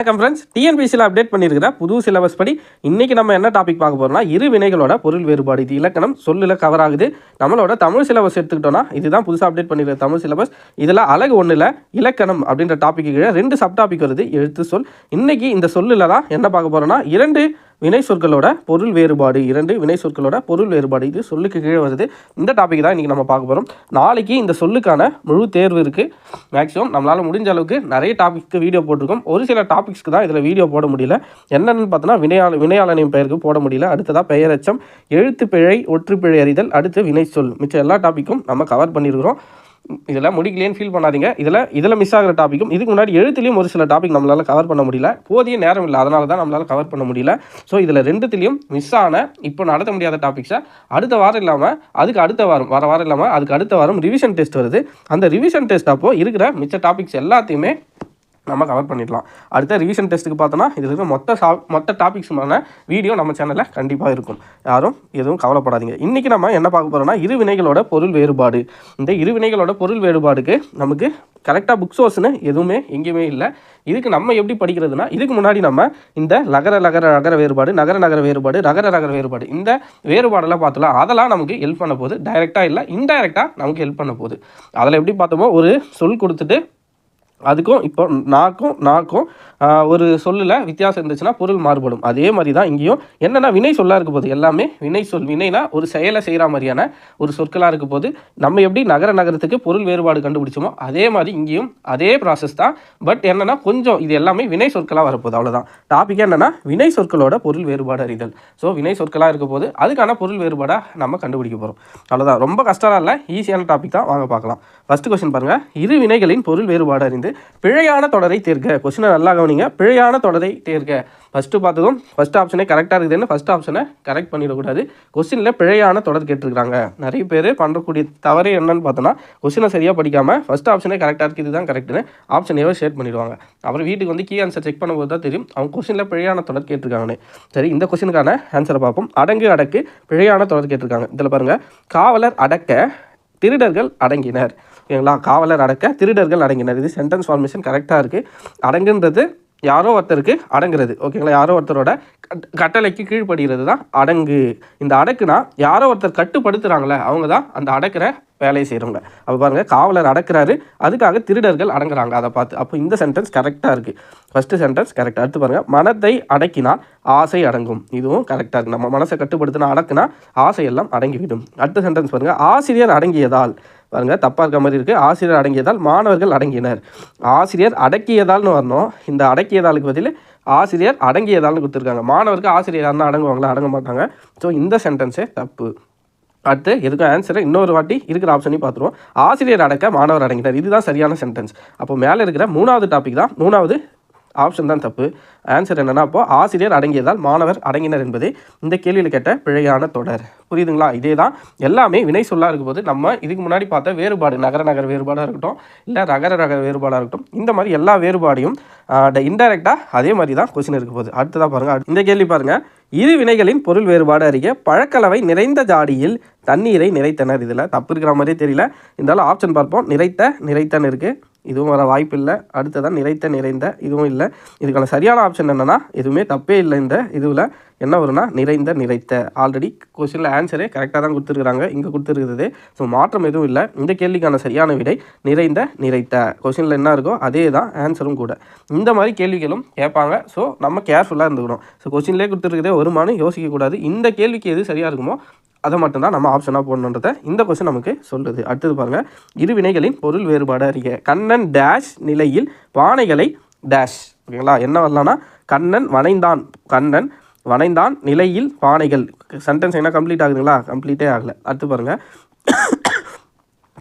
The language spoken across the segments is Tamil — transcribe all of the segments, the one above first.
வணக்கம் ஃப்ரெண்ட்ஸ் டிஎன்பிசியில் அப்டேட் பண்ணியிருக்கிற புது சிலபஸ் படி இன்றைக்கி நம்ம என்ன டாபிக் பார்க்க போகிறோம்னா இரு வினைகளோட பொருள் வேறுபாடு. இது இலக்கணம் சொல்லில் கவர் ஆகுது. நம்மளோட தமிழ் சிலபஸ் எடுத்துக்கிட்டோம்னா இதுதான் புதுசாக அப்டேட் பண்ணியிருக்கிற தமிழ் சிலபஸ் இதில் அழகு ஒன்றில் இலக்கணம் அப்படின்ற டாபிக் கீழே ரெண்டு சப் டாபிக் வருது. எழுத்து சொல். இன்றைக்கி இந்த சொல்லில் தான் என்ன பார்க்க போகிறோம்னா இரண்டு வினை சொற்களோட பொருள் வேறுபாடு இரண்டு வினை சொற்களோட பொருள் வேறுபாடு. இது சொல்லுக்கு கீழே வருது. இந்த டாபிக் தான் இன்றைக்கி நம்ம பார்க்க போகிறோம் நாளைக்கு இந்த சொல்லுக்கான முழு தேர்வு இருக்குது மேக்ஸிமம் நம்மளால் முடிஞ்ச அளவுக்கு நிறைய டாபிக்ஸ்க்கு வீடியோ போட்டிருக்கோம். ஒரு சில டாபிக்ஸ்க்கு தான் இதில் வீடியோ போட முடியல. என்னென்னு பார்த்தோன்னா வினையாள வினையாளனின் பெயருக்கு போட முடியல. அடுத்ததாக பெயரச்சம் எழுத்து பிழை ஒற்று பிழை அறிதல் அடுத்து வினை சொல் மிச்சம் எல்லா டாப்பிக்கும் நம்ம கவர் பண்ணியிருக்கிறோம் இதில் முடிக்கலையேன்னு ஃபீல் பண்ணாதீங்க. இதில் இதில் மிஸ் ஆகிற டாப்பிக்கும் இதுக்கு முன்னாடி எழுத்துலையும் ஒரு சில டாபிக் நம்மளால் கவர் பண்ண முடியல. போதிய நேரம் இல்லை அதனால தான் நம்மளால் கவர் பண்ண முடியல. ஸோ இதில் ரெண்டுத்துலேயும் மிஸ் ஆன இப்போ நடத்த முடியாத டாபிக்ஸை அடுத்த வாரம் இல்லாமல் அதுக்கு அடுத்த வாரம் வர வாரம் இல்லாமல் அதுக்கு அடுத்த வாரம் ரிவிஷன் டெஸ்ட் வருது. அந்த ரிவிஷன் டெஸ்ட் அப்போது இருக்கிற மிச்ச டாபிக்ஸ் எல்லாத்தையுமே நம்ம கவர் பண்ணிடலாம். அடுத்த ரிவிஷன் டெஸ்ட்டுக்கு பார்த்தோன்னா இதில் இருக்கிற மொத்த சா மொத்த டாபிக்ஸுமான வீடியோ நம்ம சேனலில் கண்டிப்பாக இருக்கும். யாரும் எதுவும் கவலைப்படாதீங்க. இன்றைக்கி நம்ம என்ன பார்க்க போகிறோம்னா இரு வினைகளோட பொருள் வேறுபாடு. இந்த இரு வினைகளோட பொருள் வேறுபாடுக்கு நமக்கு கரெக்டாக புக் சோர்ஸ்னு எதுவுமே எங்கேயுமே இல்லை. இதுக்கு நம்ம எப்படி படிக்கிறதுனா இதுக்கு முன்னாடி நம்ம இந்த நகர நகர நகர வேறுபாடு நகர நகர வேறுபாடு நகர நகர வேறுபாடு இந்த வேறுபாடெல்லாம் பார்த்துலாம் அதெல்லாம் நமக்கு ஹெல்ப் பண்ண போகுது. டைரெக்டாக இல்லை இன்டைரக்டாக நமக்கு ஹெல்ப் பண்ண போகுது. அதில் எப்படி பார்த்தோமோ ஒரு சொல் கொடுத்துட்டு அதுக்கும் இப்போ நாக்கும் நாக்கும் ஒரு சொல்லில் வித்தியாசம் இருந்துச்சுன்னா பொருள் மாறுபடும். அதே மாதிரி தான் இங்கேயும். என்னென்னா வினை சொல்லாக இருக்க போது எல்லாமே வினை சொல் வினைனா ஒரு செயலை செய்கிற மாதிரியான ஒரு சொற்களாக இருக்க போது நம்ம எப்படி நகர நகரத்துக்கு பொருள் வேறுபாடு கண்டுபிடிச்சோமோ அதே மாதிரி இங்கேயும் அதே ப்ராசஸ் தான். பட் என்னென்னா கொஞ்சம் இது எல்லாமே வினை சொற்களாக வரப்போகுது. அவ்வளோதான் டாபிக் என்னென்னா வினை சொற்களோட பொருள் வேறுபாடு அறிதல். ஸோ வினை சொற்களாக இருக்க போது அதுக்கான பொருள் வேறுபாடாக நம்ம கண்டுபிடிக்க போகிறோம் அவ்வளோதான் ரொம்ப கஷ்டமாக இல்லை. ஈஸியான டாபிக் தான். வாங்க பார்க்கலாம். ஃபர்ஸ்ட் கொஸ்டின் பாருங்கள் இரு வினைகளின் பொருள் வேறுபாடு அறிந்து பிழையான தொடரை தேர்க கொஸ்டினை நல்லா கவனிங்க. பிழையான தொடரை தேர்க ஃபஸ்ட்டு பார்த்ததும் ஃபர்ஸ்ட் ஆப்ஷனே கரெக்டாக இருக்குதுன்னு ஃபர்ஸ்ட் ஆப்ஷனை கரெக்ட் பண்ணிடக்கூடாது. கொஸ்டினில் பிழையான தொடர் கேட்டிருக்காங்க நிறைய பேர் பண்ணக்கூடிய தவறு என்னன்னு பார்த்தோன்னா கொஸ்டினை சரியாக படிக்காமல் ஃபஸ்ட் ஆப்ஷனே கரெக்டாக இருக்குது. இதுதான் கரெக்டுன்னு ஆப்ஷன் ஏவோ ஷேர் பண்ணிடுவாங்க. அப்புறம் வீட்டுக்கு வந்து கீ ஆன்சர் செக் பண்ணும்போது தான் தெரியும். அவங்க கொஸ்டினில் பிழையான தொடர் கேட்டிருக்காங்கன்னு. சரி இந்த கொஸ்டினுக்கான ஆன்சரை பார்ப்போம். அடங்கு அடக்கு பிழையான தொடர் கேட்டிருக்காங்க. இதில் பாருங்கள் காவலர் அடக்க திருடர்கள் அடங்கினர். ஓகேங்களா காவலர் அடக்க திருடர்கள் அடங்கினர். இது சென்டென்ஸ் ஃபார்மேஷன் கரெக்டாக இருக்குது அடங்குன்றது யாரோ ஒருத்தருக்கு அடங்குறது. ஓகேங்களா யாரோ ஒருத்தரோட கட்டளைக்கு கீழ்ப்படுகிறது தான் அடங்கு. இந்த அடக்குனா யாரோ ஒருத்தர் கட்டுப்படுத்துகிறாங்களே அவங்க தான் அந்த அடக்கிற வேலையை செய்கிறவங்க அப்போ பாருங்கள் காவலர் அடக்கிறாரு அதுக்காக திருடர்கள் அடங்குறாங்க. அதை பார்த்து அப்போ இந்த சென்டென்ஸ் கரெக்டாக இருக்குது ஃபஸ்ட்டு சென்டென்ஸ் கரெக்டாக அடுத்து பாருங்கள் மனத்தை அடக்கினால் ஆசை அடங்கும். இதுவும் கரெக்டாக இருக்குது நம்ம மனசை கட்டுப்படுத்தினா அடக்குனா ஆசையெல்லாம் அடங்கிவிடும். அடுத்த சென்டென்ஸ் பாருங்கள் ஆசிரியர் அடங்கியதால். பாருங்க தப்பாக இருக்க மாதிரி இருக்குது ஆசிரியர் அடங்கியதால் மாணவர்கள் அடங்கினர். ஆசிரியர் அடக்கியதால்னு வரணும். இந்த அடக்கியதாலுக்கு பதில் ஆசிரியர் அடங்கியதால்னு கொடுத்துருக்காங்க. மாணவருக்கு ஆசிரியர் யாருன்னா அடங்குவாங்களா? அடங்க மாட்டாங்க ஸோ இந்த சென்டென்ஸே தப்பு. அடுத்து எதுக்கும் ஆன்சரை இன்னொரு வாட்டி இருக்கிற ஆப்ஷனையும் பார்த்துருவோம். ஆசிரியர் அடக்க மாணவர் அடங்கினார் இதுதான் சரியான சென்டென்ஸ் அப்போ மேலே இருக்கிற மூணாவது டாபிக் தான். மூணாவது ஆப்ஷன் தான் தப்பு. ஆன்சர் என்னென்னா அப்போ ஆசிரியர் அடங்கியதால் மாணவர் அடங்கினர் என்பதே இந்த கேள்வியில் கேட்ட பிழையான தொடர். புரியுதுங்களா? இதே தான் எல்லாமே வினை சொல்லாக இருக்கும்போது நம்ம இதுக்கு முன்னாடி பார்த்த வேறுபாடு நகர நகர வேறுபாடாக இருக்கட்டும் இல்லை நகர நகர வேறுபாடாக இருக்கட்டும் இந்த மாதிரி எல்லா வேறுபாடையும் இன்டைரக்டாக அதே மாதிரி தான் கொஸ்டின் இருக்க போகுது. அடுத்ததாக பாருங்கள் இந்த கேள்வி பாருங்கள் இரு வினைகளின் பொருள் வேறுபாடு அறிய பழக்கலவை நிறைந்த ஜாடியில் தண்ணீரை நிறைத்தனர். இதில் தப்பு இருக்கிற மாதிரியே தெரியல. இருந்தாலும் ஆப்ஷன் பார்ப்போம். நிறைத்த நிறைத்தன்னு இருக்குது இதுவும் வர வாய்ப்பு இல்லை. அடுத்ததான் நிறைத்த நிறைந்த இதுவும் இல்லை. இதுக்கான சரியான ஆப்ஷன் என்னென்னா எதுவுமே தப்பே இல்லை இந்த இதுவில். என்ன வரும்னா நிறைந்த நிறைத்த ஆல்ரெடி கொஸ்டினில் ஆன்சரே கரெக்டாக தான் கொடுத்துருக்குறாங்க. இங்கே கொடுத்துருக்குது ஸோ மாற்றம் எதுவும் இல்லை. இந்த கேள்விக்கான சரியான விடை நிறைந்த நிறைத்த கொஸ்டினில் என்ன இருக்கோ அதே தான் ஆன்சரும் கூட. இந்த மாதிரி கேள்விகளும் கேட்பாங்க. ஸோ நம்ம கேர்ஃபுல்லாக இருந்துக்கணும். ஸோ கொஸ்டின்லேயே கொடுத்துருக்குதே வருமானம் யோசிக்கக்கூடாது இந்த கேள்விக்கு எது சரியாக இருக்குமோ அதை மட்டும்தான் நம்ம ஆப்ஷனாக போடணுன்றத இந்த கொஸ்டின் நமக்கு சொல்லுது. அடுத்தது பாருங்கள் இரு வினைகளின் பொருள் வேறுபாடு அறிக. கண்ணன் டேஷ் நிலையில் பானைகளை டேஷ் ஓகேங்களா? என்ன வரலான்னா கண்ணன் வனைந்தான் கண்ணன் வனைந்தான் நிலையில் பானைகள். சென்டென்ஸ் என்ன கம்ப்ளீட் ஆகுதுங்களா? கம்ப்ளீட்டே ஆகலை. அடுத்து பாருங்கள்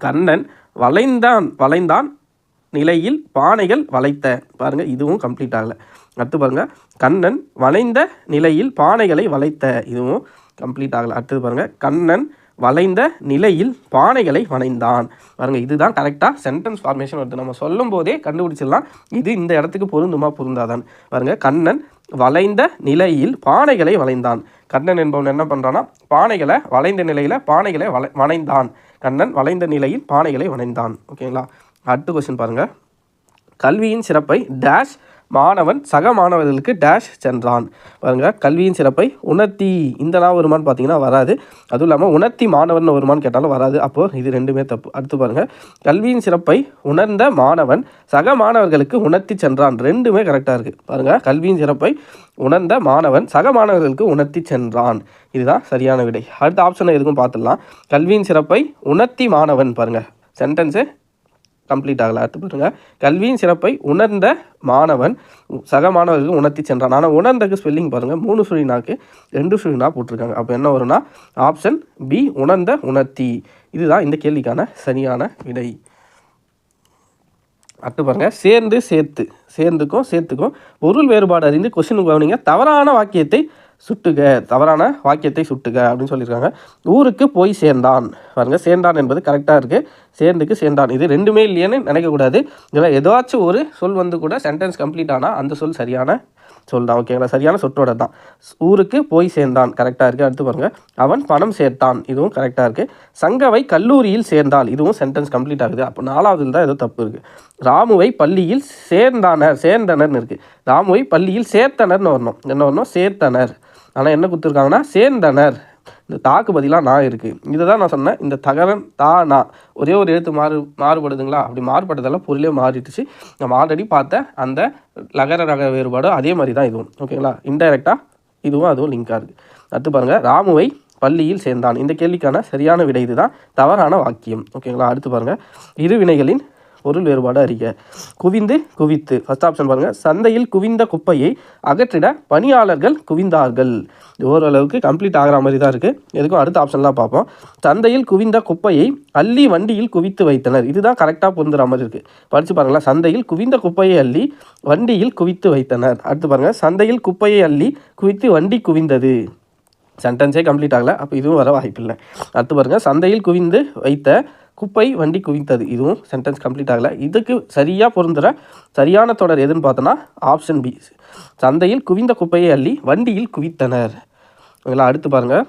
கண்ணன் வளைந்தான் வளைந்தான் நிலையில் பானைகள் வளைத்த. பாருங்கள் இதுவும் கம்ப்ளீட் ஆகலை. அடுத்து பாருங்க. கண்ணன் வளைந்த நிலையில் பானைகளை வளைத்த. இதுவும் கம்ப்ளீட் ஆகலை. அடுத்தது பாருங்கள் கண்ணன் வளைந்த நிலையில் பானைகளை வளைந்தான் பாருங்கள் இதுதான் கரெக்டாக சென்டென்ஸ் ஃபார்மேஷன் வருது. நம்ம சொல்லும் போதே கண்டுபிடிச்சிடலாம். இது இந்த இடத்துக்கு பொருந்துமா பொருந்தாதான் பாருங்கள் கண்ணன் வளைந்த நிலையில் பானைகளை வளைந்தான். கண்ணன் என்பவன் என்ன பண்ணுறான்னா பானைகளை வளைந்த நிலையில் பானைகளை வளை வளைந்தான் கண்ணன் வளைந்த நிலையில் பானைகளை வளைந்தான் ஓகேங்களா? அடுத்த கொஸ்டின் பாருங்கள் கல்வியின் சிறப்பை டேஷ் மாணவன் சக மாணவர்களுக்கு டேஷ் சென்றான். பாருங்க கல்வியின் சிறப்பை உணர்த்தி இந்த நாள் வருமானு பார்த்தீங்கன்னா வராது. அதுவும் இல்லாமல் உணர்த்தி மாணவன் வருமானு கேட்டாலும் வராது. அப்போது இது ரெண்டுமே தப்பு. அடுத்து பாருங்கள் கல்வியின் சிறப்பை உணர்ந்த மாணவன் சக மாணவர்களுக்கு உணர்த்தி சென்றான். ரெண்டுமே கரெக்டாக இருக்குது பாருங்கள் கல்வியின் சிறப்பை உணர்ந்த மாணவன் சக மாணவர்களுக்கு உணர்த்தி சென்றான். இதுதான் சரியான விடை. அடுத்த ஆப்ஷனை எதுக்கும் பார்த்துடலாம் கல்வியின் சிறப்பை உணர்த்தி மாணவன் பாருங்கள் சென்டென்ஸு கம்ப்ளீட் ஆகலை. அடுத்து பாருங்கள் கல்வியின் சிறப்பை உணர்ந்த மாணவன் சக மாணவர்களுக்கு உணர்த்தி சென்றான். ஆனால் உணர்ந்தக்கு ஸ்பெல்லிங் பாருங்கள் மூணு சுழினாக்கு ரெண்டு சுழினா போட்டிருக்காங்க. அப்போ என்ன வரும்னா ஆப்ஷன் பி உணர்ந்த உணர்த்தி. இதுதான் இந்த கேள்விக்கான சரியான விடை. அடுத்து பாருங்கள் சேர்ந்து சேர்த்து. சேர்ந்துக்கும் சேர்த்துக்கும் பொருள் வேறுபாடு அறிந்து கொஸ்டின் கவனிங்க. தவறான வாக்கியத்தை சுட்டுக தவறான வாக்கியத்தை சுட்டுக அப்படின்னு சொல்லியிருக்காங்க. ஊருக்கு போய் சேர்ந்தான். பாருங்க சேர்ந்தான் என்பது கரெக்டாக இருக்குது சேர்ந்துக்கு சேர்ந்தான். இது ரெண்டுமே இல்லையேன்னு நினைக்கக்கூடாது. இதில் ஏதாச்சும் ஒரு சொல் வந்து கூட சென்டென்ஸ் கம்ப்ளீட் ஆனால் அந்த சொல் சரியான சொல் தான். ஓகேங்களா சரியான சொற்றோட தான். ஊருக்கு போய் சேர்ந்தான். கரெக்டாக இருக்குது அடுத்து பாருங்கள் அவன் பணம் சேர்த்தான். இதுவும் கரெக்டாக இருக்குது சங்கவை கல்லூரியில் சேர்ந்தால் இதுவும் சென்டென்ஸ் கம்ப்ளீட் ஆகுது. அப்போ நாலாவதுல தான் ஏதோ தப்பு இருக்குது ராமுவை பள்ளியில் சேர்ந்தானர். சேர்ந்தனர்னு இருக்குது ராமுவை பள்ளியில் சேர்த்தனர்னு வரணும். என்ன வரணும்? சேர்த்தனர். ஆனால் என்ன கொடுத்துருக்காங்கன்னா சேர்ந்தனர் இந்த தாக்கு பதிலாக நான் இருக்குது இதை தான் நான் சொன்னேன். இந்த தகரன் தா நான் ஒரே ஒரு எழுத்து மாறு மாறுபடுதுங்களா? அப்படி மாறுபட்டதெல்லாம் பொருளே மாறிடுச்சு. நம்ம ஆல்ரெடி பார்த்த அந்த லகர ரக வேறுபாடும் அதே மாதிரி தான் இதுவும். ஓகேங்களா? இன்டைரக்டாக இதுவும் அதுவும் லிங்காக இருக்குது அடுத்து பாருங்கள் ராமுவை பள்ளியில் சேர்ந்தான். இந்த கேள்விக்கான சரியான விடை இதுதான். தவறான வாக்கியம். ஓகேங்களா? அடுத்து பாருங்கள் இரு வினைகளின் பொருள் வேறுபாடு அறிக. குவிந்து குவித்து. ஃபஸ்ட் ஆப்ஷன் பாருங்கள் சந்தையில் குவிந்த குப்பையை அகற்றிட பணியாளர்கள் குவிந்தார்கள். ஓரளவுக்கு கம்ப்ளீட் ஆகிற மாதிரி தான் இருக்குது எதுக்கும் அடுத்த ஆப்ஷன்லாம் பார்ப்போம். சந்தையில் குவிந்த குப்பையை அள்ளி வண்டியில் குவித்து வைத்தனர். இதுதான் கரெக்டாக பொருந்துற மாதிரி இருக்குது படித்து பாருங்களேன். சந்தையில் குவிந்த குப்பையை அள்ளி வண்டியில் குவித்து வைத்தனர். அடுத்து பாருங்கள் சந்தையில் குப்பையை அள்ளி குவித்து வண்டி குவிந்தது. சென்டென்ஸே கம்ப்ளீட் ஆகலை. அப்போ இதுவும் வர வாய்ப்பில்லை. அடுத்து பாருங்கள் சந்தையில் குவிந்து வைத்த குப்பை வண்டி குவித்தது. இதுவும் சென்டென்ஸ் கம்ப்ளீட் ஆகலை. இதுக்கு சரியாக பொருந்துகிற சரியான தொடர் எதுன்னு பார்த்தோன்னா ஆப்ஷன் பி சந்தையில் குவிந்த குப்பையை அள்ளி வண்டியில் குவித்தனர். ஓகேங்களா அடுத்து பாருங்கள்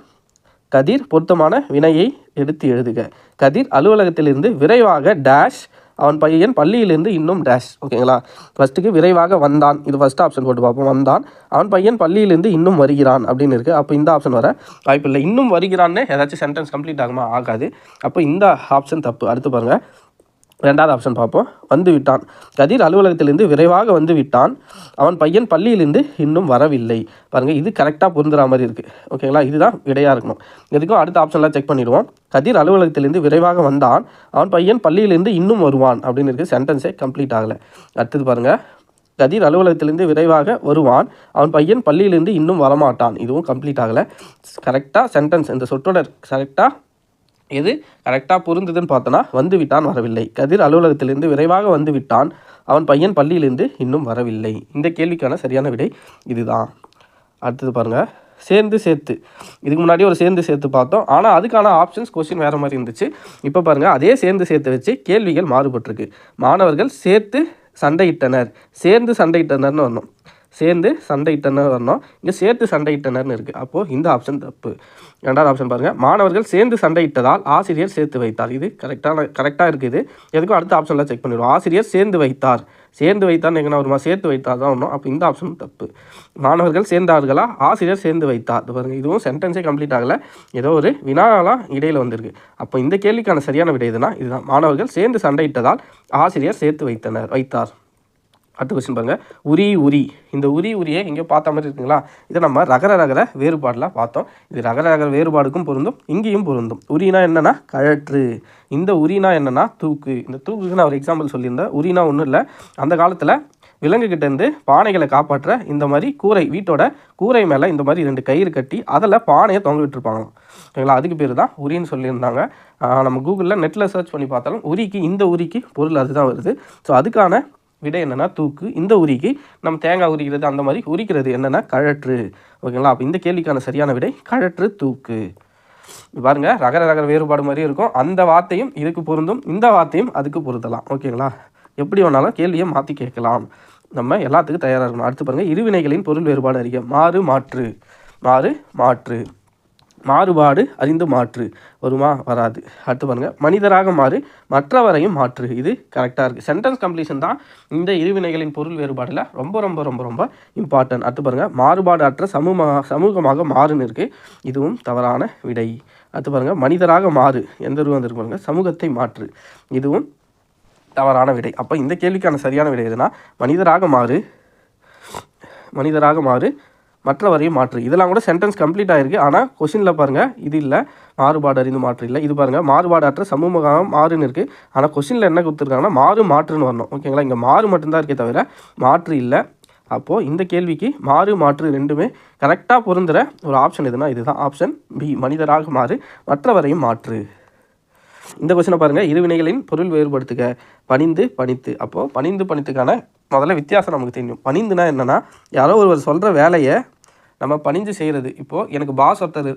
கதிர் பொருத்தமான வினையை எடுத்து எழுதுக. கதிர் அலுவலகத்திலிருந்து விரைவாக டேஷ் அவன் பையன் பள்ளியிலிருந்து இன்னும் டேஷ் ஓகேங்களா ஃபஸ்ட்டுக்கு விரைவாக வந்தான். இது ஃபஸ்ட் ஆப்ஷன் போட்டு பார்ப்போம். வந்தான். அவன் பையன் பள்ளியிலிருந்து இன்னும் வருகிறான் அப்படின்னு இருக்குது அப்போ இந்த ஆப்ஷன் வர வாய்ப்பில்லை. இன்னும் வருகிறான்னு ஏதாச்சும் சென்டென்ஸ் கம்ப்ளீட் ஆகுமா? ஆகாது. அப்போ இந்த ஆப்ஷன் தப்பு. அடுத்து பாருங்கள் ரெண்டாவது ஆப்ஷன் பார்ப்போம். வந்து விட்டான் கதிர் அலுவலகத்திலிருந்து விரைவாக வந்து விட்டான் அவன் பையன் பள்ளியிலிருந்து இன்னும் வரவில்லை. பாருங்கள் இது கரெக்டாக பொருந்துற மாதிரி இருக்குது ஓகேங்களா இதுதான் விடையாக இருக்கணும். எதுக்கும் அடுத்த ஆப்ஷன்லாம் செக் பண்ணிடுவோம். கதிர் அலுவலகத்திலிருந்து விரைவாக வந்தான். அவன் பையன் பள்ளியிலிருந்து இன்னும் வருவான் அப்படின்னு இருக்குது சென்டென்ஸே கம்ப்ளீட் ஆகலை. அடுத்தது பாருங்கள் கதிர் அலுவலகத்திலிருந்து விரைவாக வருவான். அவன் பையன் பள்ளியிலிருந்து இன்னும் வரமாட்டான். இதுவும் கம்ப்ளீட் ஆகலை. கரெக்டாக சென்டென்ஸ் இந்த சொற்றொடர் கரெக்டாக எது? கரெக்டாக பொருந்ததுன்னு பார்த்தோன்னா வந்து விட்டான் வரவில்லை. கதிர் அலுவலகத்திலிருந்து விரைவாக வந்து விட்டான் அவன் பையன் பள்ளியிலிருந்து இன்னும் வரவில்லை. இந்த கேள்விக்கான சரியான விடை இதுதான். அடுத்தது பாருங்கள் சேர்ந்து சேர்த்து. இதுக்கு முன்னாடி ஒரு சேர்ந்து சேர்த்து பார்த்தோம். ஆனால் அதுக்கான ஆப்ஷன்ஸ் கொஸ்டின் வேறு மாதிரி இருந்துச்சு. இப்போ பாருங்கள் அதே சேர்ந்து சேர்த்து வச்சு கேள்விகள் மாறுபட்டிருக்கு. மாணவர்கள் சேர்த்து சண்டையிட்டனர். சேர்ந்து சண்டையிட்டனர்னு வரணும். சேர்ந்து சண்டையிட்டனர் வரணும் இங்கே சேர்த்து சண்டையிட்டனர்னு இருக்குது அப்போது இந்த ஆப்ஷன் தப்பு. ரெண்டாவது ஆப்ஷன் பாருங்கள் மாணவர்கள் சேர்ந்து சண்டையிட்டதால் ஆசிரியர் சேர்த்து வைத்தார். இது கரெக்டான கரெக்டாக இருக்குது எதுக்கும் அடுத்த ஆப்ஷனில் செக் பண்ணிடுவோம். ஆசிரியர் சேர்ந்து வைத்தார். சேர்ந்து வைத்தார் எங்கன்னா வருமா சேர்த்து வைத்தார் தான் வரணும் அப்போ இந்த ஆப்ஷன் தப்பு. மாணவர்கள் சேர்ந்தார்களா? ஆசிரியர் சேர்ந்து வைத்தார். இது பாருங்கள் இதுவும் சென்டென்ஸே கம்ப்ளீட் ஆகலை. ஏதோ ஒரு வினாலாம் இடையில் வந்திருக்கு. அப்போ இந்த கேள்விக்கான சரியான விடை எதுனா இதுதான். மாணவர்கள் சேர்ந்து சண்டையிட்டதால் ஆசிரியர் சேர்த்து வைத்தனர் வைத்தார். அடுத்த கொஸ்டின் பாருங்கள் உரி உரி. இந்த உரி உரியை எங்கேயோ பார்த்த மாதிரி இருக்குங்களா? இதை நம்ம ரகர ரகர வேறுபாடில் பார்த்தோம். இது ரகர ரகர வேறுபாடுக்கும் பொருந்தும் இங்கேயும் பொருந்தும். உரினா என்னென்னா கழற்று. இந்த உரினா என்னென்னா தூக்கு. இந்த தூக்குக்கு நான் ஒரு எக்ஸாம்பிள் சொல்லியிருந்தேன். உரினா ஒன்றும் இல்லை. அந்த காலத்தில் விலங்குகிட்டேருந்து பானைகளை காப்பாற்ற இந்த மாதிரி கூரை வீட்டோட கூரை மேலே இந்த மாதிரி ரெண்டு கயிறு கட்டி அதில் பானையை தொங்க விட்டுருப்பாங்களாம். ஓகேங்களா அதுக்கு பேர் தான் உரின்னு சொல்லியிருந்தாங்க. நம்ம கூகுளில் நெட்டில் சர்ச் பண்ணி பார்த்தாலும் உரிக்கு இந்த உரிக்கு பொருள் அதுதான் வருது. ஸோ அதுக்கான விடை என்னென்னா தூக்கு. இந்த உரிக்கு நம்ம தேங்காய் உரிக்கிறது அந்த மாதிரி உரிக்கிறது என்னென்னா கழற்று. ஓகேங்களா? அப்போ இந்த கேள்விக்கான சரியான விடை கழற்று தூக்கு. பாருங்கள் பாருங்க ரகர ரகர வேறுபாடு மாதிரி இருக்கும். அந்த வார்த்தையும் இதுக்கு பொருந்தும் இந்த வார்த்தையும் அதுக்கு பொருந்தலாம் ஓகேங்களா? எப்படி வேணாலும் கேள்வியை மாற்றி கேட்கலாம். நம்ம எல்லாத்துக்கும் தயாராக இருக்கணும். அடுத்து பாருங்கள் இருவினைகளின் பொருள் வேறுபாடு அறிக. மாறு மாற்று. மாறு மாற்று. மாறுபாடு அறிந்து மாற்று. வருமா? வராது. அடுத்து பாருங்கள் மனிதராக மாறு மற்றவரையும் மாற்று. இது கரெக்டாக இருக்குது சென்டென்ஸ் கம்ப்ளீஷன் தான் இந்த இருவினைகளின் பொருள் வேறுபாடில் ரொம்ப ரொம்ப ரொம்ப ரொம்ப இம்பார்ட்டன்ட் அடுத்து பாருங்கள் மாறுபாடு அற்ற சமூகமாக சமூகமாக மாறுன்னு இருக்குது இதுவும் தவறான விடை. அடுத்து பாருங்கள் மனிதராக மாறு. எந்த உருவம் இருக்கு பாருங்கள் சமூகத்தை மாற்று. இதுவும் தவறான விடை. அப்போ இந்த கேள்விக்கான சரியான விடை எதுனா மனிதராக மாறு மனிதராக மாறு மற்றவரையும் மாற்று. இதெல்லாம் கூட சென்டென்ஸ் கம்ப்ளீட் ஆயிருக்கு. ஆனால் கொஷினில் பாருங்கள் இது இல்லை. மாறுபாடு அறிந்து மாற்று இல்லை. இது பாருங்கள் மாறுபாடற்ற சமூகம் மாறுன்னு இருக்குது ஆனால் கொஷினில் என்ன கொடுத்துருக்காங்கன்னா மாறு மாற்றுன்னு வரணும். ஓகேங்களா இங்கே மாறு மட்டும்தான் இருக்கே தவிர மாற்று இல்லை. அப்போது இந்த கேள்விக்கு மாறு மாற்று ரெண்டுமே கரெக்டாக பொருந்துகிற ஒரு ஆப்ஷன் எதுனா இதுதான். ஆப்ஷன் பி மனிதராக மாறு மற்றவரையும் மாற்று. இந்த கொஸ்டினை பாருங்கள் இருவினைகளின் பொருள் வேறுபடுத்துக. பணிந்து பணித்து. அப்போது பணிந்து பணித்துக்கான முதல்ல வித்தியாசம் நமக்கு தெரியும். பணிந்துனா என்னென்னா யாரோ ஒருவர் சொல்கிற வேலையை நம்ம பணிஞ்சு செய்கிறது இப்போது எனக்கு பாஸ் ஒருத்தர்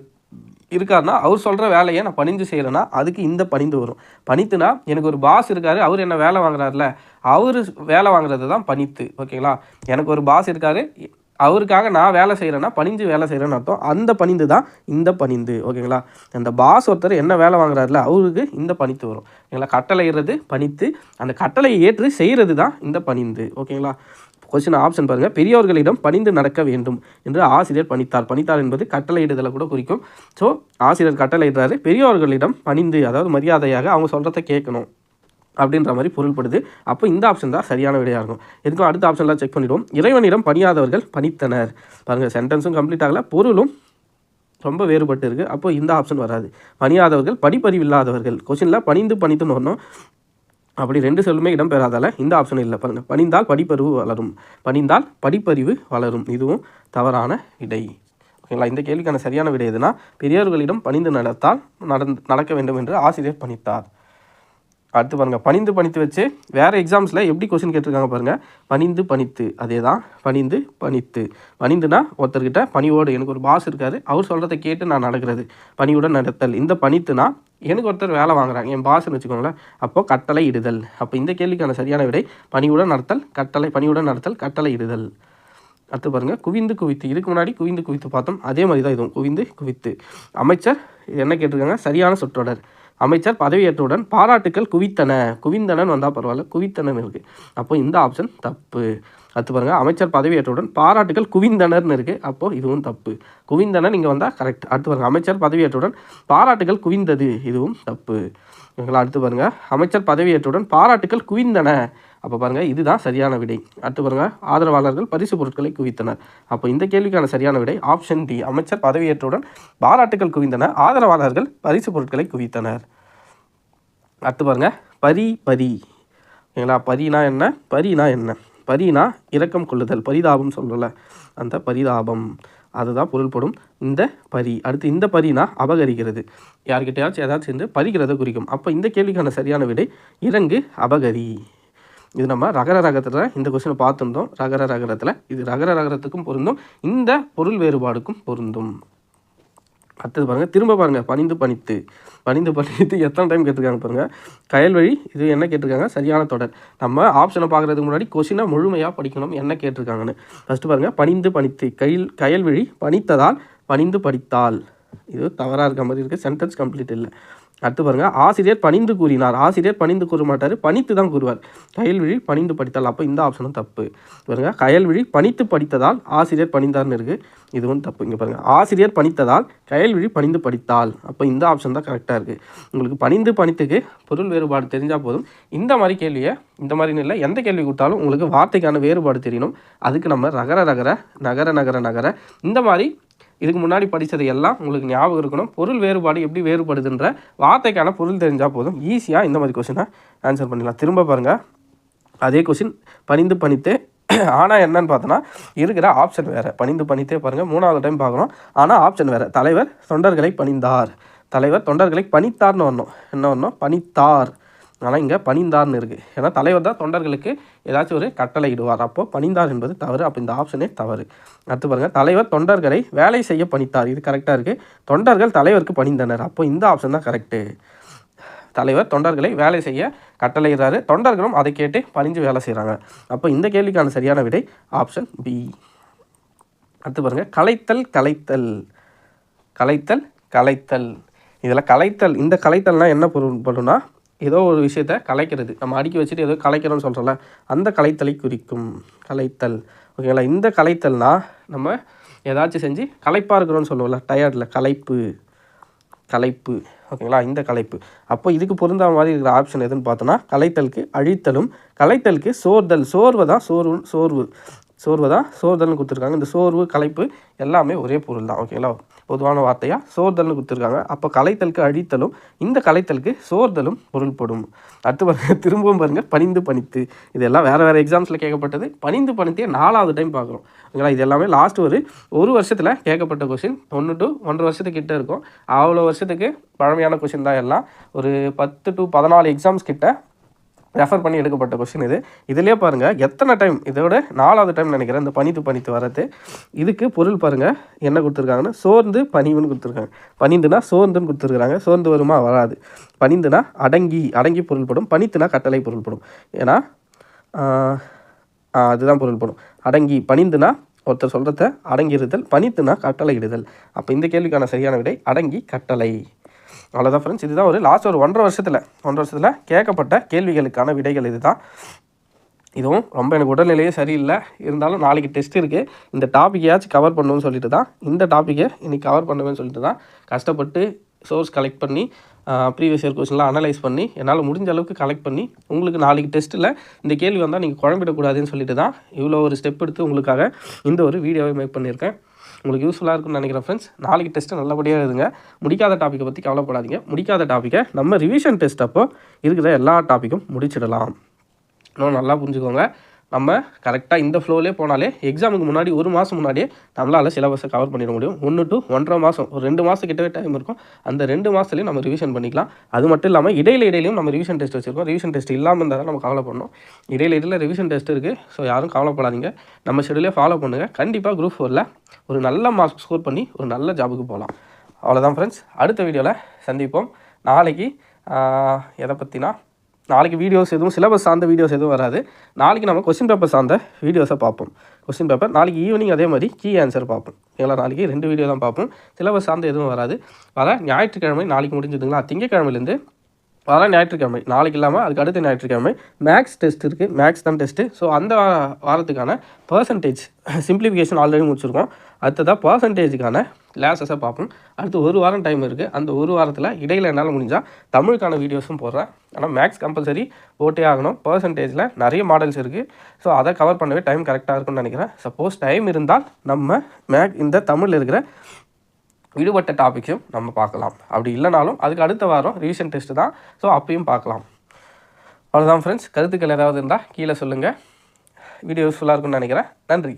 இருக்காருன்னா அவர் சொல்கிற வேலையை நான் பணிஞ்சு செய்கிறேன்னா அதுக்கு இந்த பணிந்து வரும். பணித்துனா எனக்கு ஒரு பாஸ் இருக்கார் அவர் என்ன வேலை வாங்குறாருல அவர் வேலை வாங்குறது தான் பணித்து ஓகேங்களா எனக்கு ஒரு பாஸ் இருக்கார் அவருக்காக நான் வேலை செய்கிறேன்னா பணிஞ்சு வேலை செய்கிறேன்னு அர்த்தம். அந்த பணிந்து தான் இந்த பணிந்து. ஓகேங்களா? அந்த பாஸ் ஒருத்தர் என்ன வேலை வாங்குறாருல அவருக்கு இந்த பணித்து வரும். ஓகேங்களா? கட்டளையிடுறது பணித்து அந்த கட்டளையை ஏற்று செய்கிறது தான் இந்த பணிந்து. ஓகேங்களா? கொஸ்டின் ஆப்ஷன் பாருங்கள் பெரியவர்களிடம் பணிந்து நடக்க வேண்டும் என்று ஆசிரியர் பணித்தார். பணித்தார் என்பது கட்டளையிடுதலை கூட குறிக்கும். ஸோ ஆசிரியர் கட்டளையிடுறாரு. பெரியவர்களிடம் பணிந்து அதாவது மரியாதையாக அவங்க சொல்கிறத கேட்கணும். அப்படின்ற மாதிரி பொருள்படுது. அப்போ இந்த ஆப்ஷன் தான் சரியான விடையாக இருக்கும். எதுக்கும் அடுத்த ஆப்ஷன்லாம் செக் பண்ணிவிடுவோம் இறைவனிடம் பணியாதவர்கள் பணித்தனர். பாருங்கள் சென்டென்ஸும் கம்ப்ளீட் ஆகலை. பொருளும் ரொம்ப வேறுபட்டு இருக்குது அப்போ இந்த ஆப்ஷன் வராது. பணியாதவர்கள் படிப்பறிவு இல்லாதவர்கள் கொஷினில் பணிந்து பணித்துன்னு வரணும். அப்படி ரெண்டு சொல்லுமே இடம்பெறாதால இந்த ஆப்ஷன் இல்லை. பாருங்கள் பணிந்தால் படிப்பறிவு வளரும். பணிந்தால் படிப்பறிவு வளரும். இதுவும் தவறான விடை. ஓகேங்களா இந்த கேள்விக்கான சரியான விடை எதுனா பெரியவர்களிடம் பணிந்து நடத்தால் நடந் நடக்க வேண்டும் என்று ஆசிரியர் பணித்தார். அடுத்து பாருங்கள் பணிந்து பணித்து வச்சு வேறு எக்ஸாம்ஸில் எப்படி கொஸ்டின் கேட்டிருக்காங்க பாருங்கள் பணிந்து பணித்து அதே தான் பணிந்து பணித்து. பணிந்துனா ஒருத்தர்கிட்ட பணியோடு எனக்கு ஒரு பாஸ் இருக்காரு அவர் சொல்கிறத கேட்டு நான் நடக்கிறது. பணியுடன் நடத்தல். இந்த பணித்துனா எனக்கு ஒருத்தர் வேலை வாங்குறாங்க. என் பாஸ்ன்னு வச்சுக்கோங்களேன். அப்போது கட்டளை இடுதல். அப்போ இந்த கேள்விக்கான சரியான விடை பணியுடன் நடத்தல் கட்டளை பணியுடன் நடத்தல் கட்டளை இடுதல். அடுத்து பாருங்கள் குவிந்து குவித்து. இதுக்கு முன்னாடி குவிந்து குவித்து பார்த்தோம். அதே மாதிரி தான் இதுவும். குவிந்து குவித்து. அமைச்சர் என்ன கேட்டிருக்காங்க? சரியான சொற்றொடர். அமைச்சர் பதவியேற்றவுடன் பாராட்டுக்கள் குவித்தன. குவிந்தனன் வந்தால் பரவாயில்ல குவித்தனன் இருக்குது அப்போ இந்த ஆப்ஷன் தப்பு. அடுத்து பாருங்கள் அமைச்சர் பதவியேற்றவுடன் பாராட்டுகள் குவிந்தனர்னு இருக்குது அப்போது இதுவும் தப்பு. குவிந்தனன் இங்கே வந்தால் கரெக்ட் அடுத்து பாருங்கள் அமைச்சர் பதவியேற்றவுடன் பாராட்டுகள் குவிந்தது. இதுவும் தப்பு. எங்களை அடுத்து பாருங்கள் அமைச்சர் பதவியேற்றவுடன் பாராட்டுகள் குவிந்தன. அப்போ பாருங்கள் இதுதான் சரியான விடை. அடுத்து பாருங்கள் ஆதரவாளர்கள் பரிசு பொருட்களை குவித்தனர். அப்போ இந்த கேள்விக்கான சரியான விடை ஆப்ஷன் டி அமைச்சர் பதவியேற்றவுடன் பாராட்டுகள் குவிந்தன ஆதரவாளர்கள் பரிசு பொருட்களை குவித்தனர். அடுத்து பாருங்கள் பரி பரி. ஓகேங்களா பரினா என்ன? பரினா என்ன? பரினா இரக்கம் கொள்ளுதல் பரிதாபம் சொல்லலை. அந்த பரிதாபம் அதுதான் பொருள்படும் இந்த பரி. அடுத்து இந்த பரினா அபகரிக்கிறது. யார்கிட்டயாச்சும் ஏதாச்சும் சேர்ந்து பறிக்கிறத குறிக்கும். அப்போ இந்த கேள்விக்கான சரியான விடை இறங்கு அபகரி. இது நம்ம ரகர ரகத்தில் இந்த கொஸ்டினை பார்த்துருந்தோம். ரகர ரகரத்தில் இது ரகர ரகரத்துக்கும் பொருந்தும். இந்த பொருள் வேறுபாடுக்கும் பொருந்தும். அடுத்தது பாருங்கள் திரும்ப பாருங்கள் பணிந்து பணித்து. பணிந்து பணித்து எத்தனை டைம் கேட்டிருக்காங்க பாருங்கள் கயல்வழி இது என்ன கேட்டிருக்காங்க? சரியான தொடர். நம்ம ஆப்ஷனை பார்க்குறதுக்கு முன்னாடி கொஷினை முழுமையாக படிக்கணும் என்ன கேட்டிருக்காங்கன்னு. ஃபஸ்ட்டு பாருங்கள் பணிந்து பணித்து. கையில் கயல்வழி பணித்ததால் பணிந்து படித்தால். இது தவறாக இருக்க மாதிரி இருக்குது சென்டென்ஸ் கம்ப்ளீட் இல்லை. அடுத்து பாருங்க ஆசிரியர் பணிந்து கூறினார். ஆசிரியர் பணிந்து கூற மாட்டார் பணித்து தான் கூறுவார். கயல்விழி பணிந்து படித்தால் அப்போ இந்த ஆப்ஷனும் தப்பு. பாருங்க கயல்விழி பணித்து படித்ததால் ஆசிரியர் பணிந்தார்னு இருக்குது இதுவும் தப்பு. இங்கே பாருங்கள் ஆசிரியர் பணித்ததால் கயல்விழி பணிந்து படித்தால். அப்போ இந்த ஆப்ஷன் தான் கரெக்டாக இருக்குது உங்களுக்கு பணிந்து பணித்துக்கு பொருள் வேறுபாடு தெரிஞ்சால் போதும். இந்த மாதிரி கேள்வியை இந்த மாதிரி இல்லை எந்த கேள்வி கொடுத்தாலும் உங்களுக்கு வார்த்தைக்கான வேறுபாடு தெரியணும். அதுக்கு நம்ம ரகர ரகர நகர நகர நகர இந்த மாதிரி இதுக்கு முன்னாடி படித்தது எல்லாம் உங்களுக்கு ஞாபகம் இருக்கணும். பொருள் வேறுபாடு எப்படி வேறுபடுதுன்ற வார்த்தைக்கான பொருள் தெரிஞ்சால் போதும். ஈஸியாக இந்த மாதிரி கொஷினை ஆன்சர் பண்ணிடலாம். திரும்ப பாருங்கள் அதே கொஷின் பணிந்து பணித்து. ஆனால் என்னன்னு பார்த்தோன்னா இருக்கிற ஆப்ஷன் வேறு. பணிந்து பணித்தே பாருங்கள் மூணாவது டைம் பார்க்குறோம் ஆனால் ஆப்ஷன் வேறு. தலைவர் தொண்டர்களை பணிந்தார். தலைவர் தொண்டர்களை பணித்தார்னு வரணும். என்ன வரணும்? பணித்தார். ஆனால் இங்கே பணிந்தார்னு இருக்குது ஏன்னா தலைவர் தான் தொண்டர்களுக்கு ஏதாச்சும் ஒரு கட்டளை இடுவார் அப்போது பணிந்தார் என்பது தவறு. அப்போ இந்த ஆப்ஷனே தவறு. அடுத்து பாருங்கள் தலைவர் தொண்டர்களை வேலை செய்ய பணித்தார். இது கரெக்டாக இருக்குது தொண்டர்கள் தலைவருக்கு பணிந்தனர். அப்போ இந்த ஆப்ஷன் தான் கரெக்டு தலைவர் தொண்டர்களை வேலை செய்ய கட்டளையிடுறாரு. தொண்டர்களும் அதை கேட்டு பணிஞ்சு வேலை செய்கிறாங்க அப்போ இந்த கேள்விக்கான சரியான விடை ஆப்ஷன் பி அடுத்து பாருங்கள் கலைத்தல் கலைத்தல். கலைத்தல் கலைத்தல். இதில் கலைத்தல். இந்த கலைத்தல்னால் என்ன பொருள்படும்னா ஏதோ ஒரு விஷயத்த கலைக்கிறது. நம்ம அடுக்கி வச்சுட்டு ஏதோ கலைக்கிறோம்னு சொல்கிறோம்ல அந்த கலைத்தலை குறிக்கும். கலைத்தல். ஓகேங்களா? இந்த கலைத்தல்னால் நம்ம ஏதாச்சும் செஞ்சு களைப்பாக இருக்கிறோன்னு சொல்லுவோம்ல டயர்டில் களைப்பு. கலைப்பு ஓகேங்களா? இந்த கலைப்பு அப்போ இதுக்கு பொருந்தா மாதிரி இருக்கிற ஆப்ஷன் எதுன்னு பார்த்தோன்னா கலைத்தலுக்கு அழித்தலும் கலைத்தலுக்கு சோர்தல். சோர்வை தான் சோர்வு சோர்வு. சோர்வை தான் சோர்தல்னு கொடுத்துருக்காங்க. இந்த சோர்வு கலைப்பு எல்லாமே ஒரே பொருள் தான். ஓகேங்களா? பொதுவான வார்த்தையாக சோர்தல்னு கொடுத்துருக்காங்க. அப்போ கலைத்தலுக்கு அழித்தலும் இந்த கலைத்தலுக்கு சோர்தலும் பொருள்படும். அடுத்து பாருங்க திரும்பவும் பாருங்க பணிந்து பணித்து. இதெல்லாம் வேறு வேறு எக்ஸாம்ஸில் கேட்கப்பட்டது. பணிந்து பணித்தே நாலாவது டைம் பார்க்குறோம். ஓகேங்களா? இது எல்லாமே லாஸ்ட் ஒரு ஒரு வருஷத்தில் கேட்கப்பட்ட கொஷின் ஒன்று டு ஒன்றரை வருஷத்துக்கிட்ட இருக்கும். அவ்வளோ வருஷத்துக்கு பழமையான கொஷின் தான் எல்லாம். ஒரு பத்து டு பதினாலு எக்ஸாம்ஸ் கிட்ட ரெஃபர் பண்ணி எடுக்கப்பட்ட கொஷின் இது. இதுலேயே பாருங்கள் எத்தனை டைம் இதோட நாலாவது டைம் நினைக்கிறேன். இந்த பனித்து பனித்து வரது இதுக்கு பொருள் பாருங்கள் என்ன கொடுத்துருக்காங்கன்னா சோர்ந்து பனிவுன்னு கொடுத்துருக்காங்க. பனிந்துனா சோர்ந்துன்னு கொடுத்துருக்காங்க சோர்ந்து வருமா வராது. பனிந்துனா அடங்கி அடங்கி பொருள்படும். பனித்துனா கட்டளை பொருள்படும். ஏன்னா அதுதான் பொருள்படும். அடங்கி பனிந்துனா ஒருத்தர் சொல்கிறத அடங்கியிருத்தல் பனித்துனா கட்டளை இடுதல் அப்போ இந்த கேள்விக்கான சரியான விடை அடங்கி கட்டளை. அவ்வளோதான் ஃப்ரெண்ட்ஸ் இதுதான் ஒரு லாஸ்ட் ஒரு ஒன்றரை வருஷத்தில் ஒன்றரை வருஷத்தில் கேட்கப்பட்ட கேள்விகளுக்கான விடைகள் இதுதான். இதுவும் ரொம்ப எனக்கு உடல்நிலையே சரியில்லை. இருந்தாலும் நாளைக்கு டெஸ்ட் இருக்குது இந்த டாப்பிக்கையாச்சும் கவர் பண்ணுன்னு சொல்லிட்டு தான் இந்த டாப்பிக்கை இன்னைக்கு கவர் பண்ணுவேன்னு சொல்லிட்டு தான் கஷ்டப்பட்டு சோர்ஸ் கலெக்ட் பண்ணி ப்ரீவியஸ் இயர் கொஸ்டின்லாம் அனலைஸ் பண்ணி என்னால் முடிஞ்ச அளவுக்கு கலெக்ட் பண்ணி உங்களுக்கு நாளைக்கு டெஸ்ட்டில் இந்த கேள்வி வந்தால் நீங்கள் குழம்பிடக்கூடாதுன்னு சொல்லிட்டு தான் இவ்வளோ ஒரு ஸ்டெப் எடுத்து உங்களுக்காக இந்த ஒரு வீடியோவை மேக் பண்ணியிருக்கேன். உங்களுக்கு யூஸ்ஃபுல்லாக இருக்கும்னு நினைக்கிறேன் ஃப்ரெண்ட்ஸ் நாளைக்கு டெஸ்ட்டு நல்லபடியாக எழுதுங்க. முடிக்காத டாப்பிக்கை பற்றி கவலைப்படாதீங்க. முடிக்காத டாப்பிக்கை நம்ம ரிவிஷன் டெஸ்ட் அப்போ இருக்கிற எல்லா டாப்பிக்கும் முடிச்சிடலாம். இன்னும் நல்லா புரிஞ்சுக்கோங்க. நம்ம கரெக்டாக இந்த ஃப்ளோலே போனாலே எக்ஸாமுக்கு முன்னாடி ஒரு மாதம் முன்னாடியே நம்மளால் சிலபஸை கவர் பண்ணிட முடியும். ஒன்று டு ஒன்றரை மாதம் ஒரு ரெண்டு மாதம் கிட்டவே டைம் இருக்கும். அந்த ரெண்டு மாதத்துலையும் நம்ம ரிவிஷன் பண்ணிக்கலாம். அது மட்டும் இல்லாமல் இடையில இடையிலையும் நம்ம ரிவிஷன் டெஸ்ட் வச்சுருக்கோம். ரிவிஷன் டெஸ்ட் இல்லாமல் இருந்தால் தான் நம்ம கவலை இடையில இடையில ரிவிஷன் டெஸ்ட் இருக்குது ஸோ யாரும் கவலைப்படாதீங்க. நம்ம ஷெடியூலே ஃபாலோ பண்ணுங்கள் கண்டிப்பாக குரூப் ஃபோரில் ஒரு நல்ல மார்க் ஸ்கோர் பண்ணி ஒரு நல்ல ஜாபுக்கு போகலாம் அவ்வளோதான் ஃப்ரெண்ட்ஸ் அடுத்த வீடியோவில் சந்திப்போம். நாளைக்கு எதை பற்றினா நாளைக்கு வீடியோஸ் எதுவும் சிலபஸ் சார்ந்த வீடியோஸ் எதுவும் வராது. நாளைக்கு நம்ம கொஸ்டின் பேப்பர் சார்ந்த வீடியோஸை பார்ப்போம். கொஸ்டின் பேப்பர் நாளைக்கு ஈவினிங் அதே மாதிரி கீ ஆன்சர் பார்ப்போம். ஓகேங்களா நாளைக்கு ரெண்டு வீடியோ தான் பார்ப்போம். சிலபஸ் சார்ந்த எதுவும் வராது. வர ஞாயிற்றுக்கிழமை நாளைக்கு முடிஞ்சதுங்களா? திங்கக்கிழமையிலேருந்து வர ஞாயிற்றுக்கிழமை நாளைக்கு இல்லாமல் அதுக்கு அடுத்த ஞாயிற்றுக்கிழமை மேக்ஸ் டெஸ்ட் இருக்குது மேக்ஸ் தான் டெஸ்ட்டு ஸோ அந்த வாரத்துக்கான பர்சன்டேஜ் சிம்பிளிஃபிகேஷன் ஆல்ரெடி முடிச்சிருக்கோம். அடுத்ததாக பர்சன்டேஜுக்கான கிளாஸஸை பார்ப்போம். அடுத்து ஒரு வாரம் டைம் இருக்குது அந்த ஒரு வாரத்தில் இடையில் என்னால் முடிஞ்சால் தமிழுக்கான வீடியோஸும் போடுறேன். ஆனால் மேக்ஸ் கம்பல்சரி போட்டே ஆகணும். பர்சன்டேஜில் நிறைய மாடல்ஸ் இருக்குது ஸோ அதை கவர் பண்ணவே டைம் கரெக்டாக இருக்கும்னு நினைக்கிறேன். சப்போஸ் டைம் இருந்தால் நம்ம மேக் இந்த தமிழில் இருக்கிற விடுபட்ட டாபிக்ஸும் நம்ம பார்க்கலாம். அப்படி இல்லைனாலும் அதுக்கு அடுத்த வாரம் ரிவிஷன் டெஸ்ட்டு தான். ஸோ அப்பயும் பார்க்கலாம். அவ்வளோதான் ஃப்ரெண்ட்ஸ் கருத்துக்கள் ஏதாவது இருந்தால் கீழே சொல்லுங்கள் வீடியோ யூஸ்ஃபுல்லாக இருக்கும்னு நினைக்கிறேன். நன்றி.